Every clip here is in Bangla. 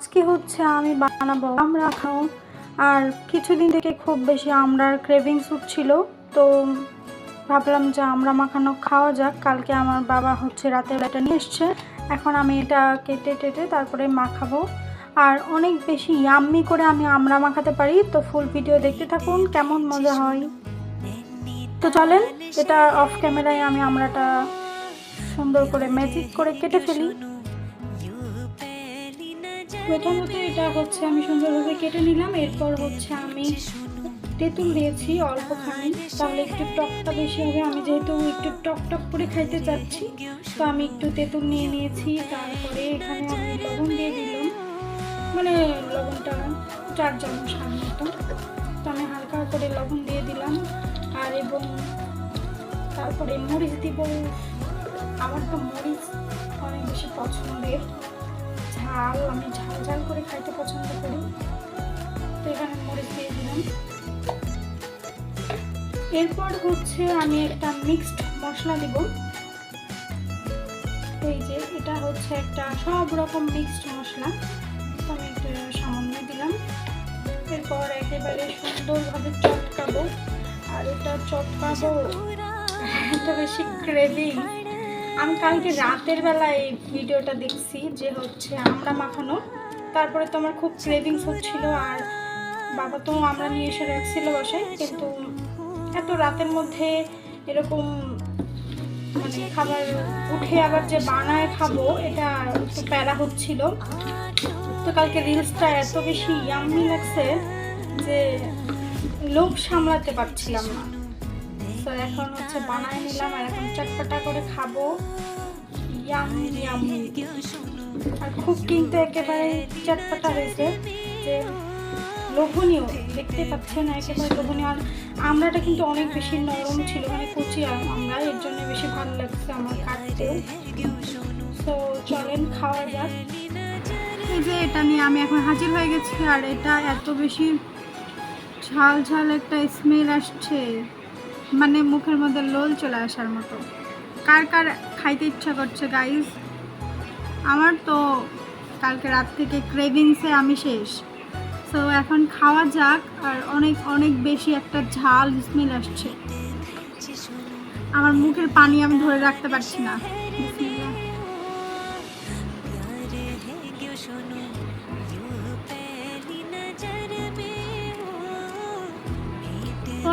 আজকে হচ্ছে আমি বানাবো আমরা খাও। আর কিছুদিন থেকে খুব বেশি আমরার ক্রেভিংস উঠছিল, তো ভাবলাম যে আমরা মাখানো খাওয়া যাক। কালকে আমার বাবা হচ্ছে রাতে এটা নিয়ে এসছে। এখন আমি এটা কেটে টেটে তারপরে মাখাবো। আর অনেক বেশি ইয়াম্মি করে আমি আমরা মাখাতে পারি, তো ফুল ভিডিও দেখতে থাকুন, কেমন মজা হয়। তো চলেন, এটা অফ ক্যামেরায় আমি আমরাটা সুন্দর করে ম্যাজিক করে কেটে ফেলি। প্রথমত এটা হচ্ছে আমি সুন্দরভাবে কেটে নিলাম, এরপর হচ্ছে আমি তেঁতুল দিয়েছি অল্পখানি। তাহলে একটু টকটা বেশি হবে। আমি যেহেতু একটু টক টক করে খাইতে চাচ্ছি, তো আমি একটু তেঁতুল নিয়ে নিয়েছি। তারপরে এখানে আমি লবণ দিয়ে দিলাম। মানে লবণটা চার চামচ খান মতো। তো আমি হালকা করে লবণ দিয়ে দিলাম। আর এবং তারপরে মরিচ দিব। আমার তো মরিচ অনেক বেশি পছন্দের। ঝাল, আমি ঝাল ঝাল করে খাইতে পছন্দ করি। তো এখানে মরিচ দিয়ে দিলাম। এরপর হচ্ছে আমি একটা মিক্সড মশলা দিব। এই যে, এটা হচ্ছে একটা সব রকম মিক্সড মশলা। তো আমি একটু সামান্য দিলাম। এরপর একেবারে সুন্দরভাবে চটকাবো। আর এটা চটকাবো, এত বেশি ক্রেভিং আমি কালকে রাতের বেলা এই ভিডিওটা দেখছি যে হচ্ছে আমরা মাখানো, তারপরে তো আমার খুব ক্রেভিংস হচ্ছিল আর বাবা তো আমরা নিয়ে এসে রাখছিল বাসায়, কিন্তু এত রাতের মধ্যে এরকম মানে খাবার উঠে আবার যে বানায় খাব, এটা একটু প্যারা হচ্ছিল। তো কালকে রিলসটা এত বেশি ইয়াম্মি লাগছে যে লোভ সামলাতে পারছিলাম না। তো এখন হচ্ছে বানায় নিলাম আর এখন চটপটা করে খাব। ইয়াম্মি ইয়াম্মি আর খুব কিন্তু একেবারে চটপটা হয়েছে, যে লোভনীয়, দেখতে পাচ্ছেন একেবারে লোভনীয়। আর আমরাটা কিন্তু অনেক বেশি নরম ছিল মানে কুচি আম- আমরা এর জন্য বেশি ভালো লাগছে আমার কাটতেও তো চলেন খাওয়া যাক। এই যে এটা নিয়ে আমি এখন হাজির হয়ে গেছি, আর এটা এত বেশি ঝাল ঝাল একটা স্মেল আসছে। মানে মুখের মধ্যে লোল চলে আসার মতো। কার কার খাইতে ইচ্ছা করছে গাইস আমার তো কালকে রাত থেকে ক্রেভিংসে আমি শেষ। সো এখন খাওয়া যাক, আর অনেক অনেক বেশি একটা ঝাল স্মেল আসছে। আমার মুখের পানি আমি ধরে রাখতে পারছি না।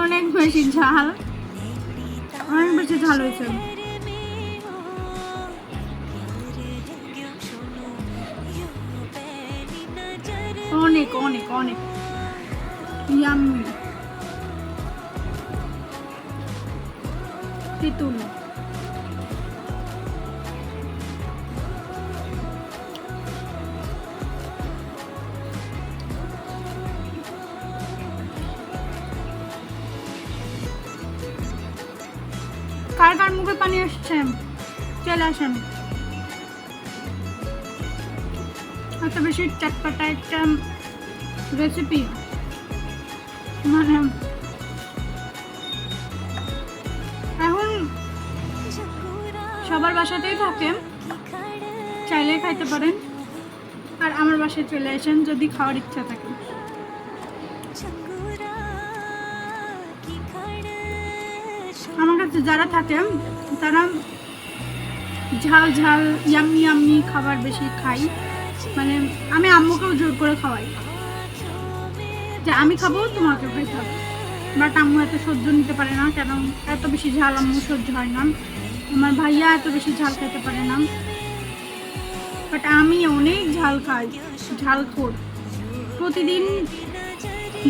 অনেক বেশি ঝাল। অনেক বেশি ঝাল হয়েছে। অনেক অনেক অনেক। ইয়াম্মি। তেঁতুল। মুখে পানি আসছে। চলে আসেন। এত বেশি চটপটা একটা রেসিপি মানে এখন সবার বাসাতেই থাকে। চাইলে খাইতে পারেন। আর আমার বাসায় চলে আসেন যদি খাওয়ার ইচ্ছা থাকে। আমার কাছে যারা থাকে তারা ঝাল ঝাল ইয়াম্মি ইয়াম্মি খাবার বেশি খাই। মানে আমি আম্মুকেও জোর করে খাওয়াই। যে আমি খাব তোমাকে খাইতে হবে বাট আম্মু এত সহ্য নিতে পারে না, কেন? এত বেশি ঝাল আম্মু সহ্য হয় না। আমার ভাইয়া এত বেশি ঝাল খেতে পারে না। বাট আমি অনেক ঝাল খাই, ঝাল খোর। প্রতিদিন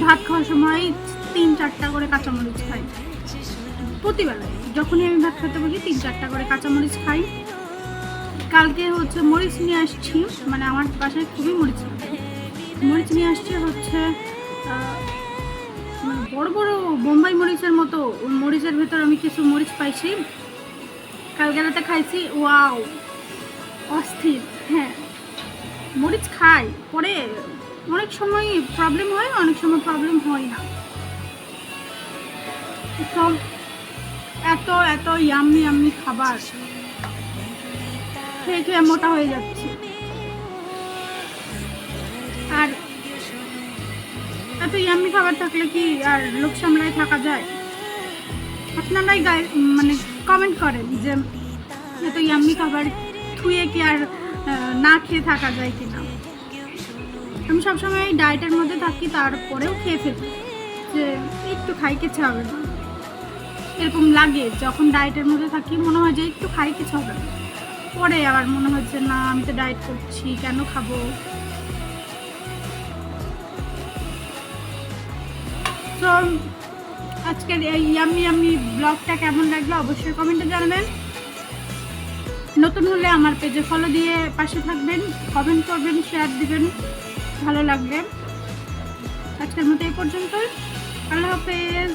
ভাত খাওয়ার সময় তিন চারটা করে কাঁচামরিচ খাই। প্রতিবেলায়, যখনই আমি ভাত খেতে বসি, তিন চারটা করে কাঁচামরিচ খাই। কালকে হচ্ছে মরিচ নিয়ে আসছি মানে আমার বাসায় খুবই মরিচ মরিচ নিয়ে আসছি হচ্ছে মানে বড় বড় বোম্বাই মরিচের মতো। মরিচের ভেতর আমি কিছু মরিচ পাইছি। কালকে রাতে খাইছি, ওয়াও, অস্থির হ্যাঁ। মরিচ খাই, পরে অনেক সময় প্রবলেম হয়, অনেক সময় প্রবলেম হয় না। তো এত এত ইয়াম্মি ইয়াম্মি খাবার। খেয়ে খেয়ে মোটা হয়ে যাচ্ছে। আর এত ইয়াম্মি খাবার থাকলে কি আর লোক সামলায় থাকা যায়? আপনারাই গায়ে মানে কমেন্ট করেন যে এত ইয়াম্মি খাবার থুয়ে কি আর না খেয়ে থাকা যায় কি না আমি সবসময় ডায়েটের মধ্যে থাকি, তারপরেও খেয়ে ফেলি। যে একটু খাই, কিছু হবে না। এরকম লাগে, যখন ডায়েটের মধ্যে থাকি মনে হয় যে একটু খাই, কিছু হবে পরে আবার মনে হচ্ছে না, আমি তো ডায়েট করছি, কেন খাব? তো আজকের এই ইয়াম্মি ইয়াম্মি ব্লগটা কেমন লাগল অবশ্যই কমেন্টে জানাবেন। নতুন হলে আমার পেজে ফলো দিয়ে পাশে থাকবেন কমেন্ট করবেন শেয়ার দিবেন, ভালো লাগবে। আজকের মতো এই পর্যন্তই। আল্লাহ হাফেজ।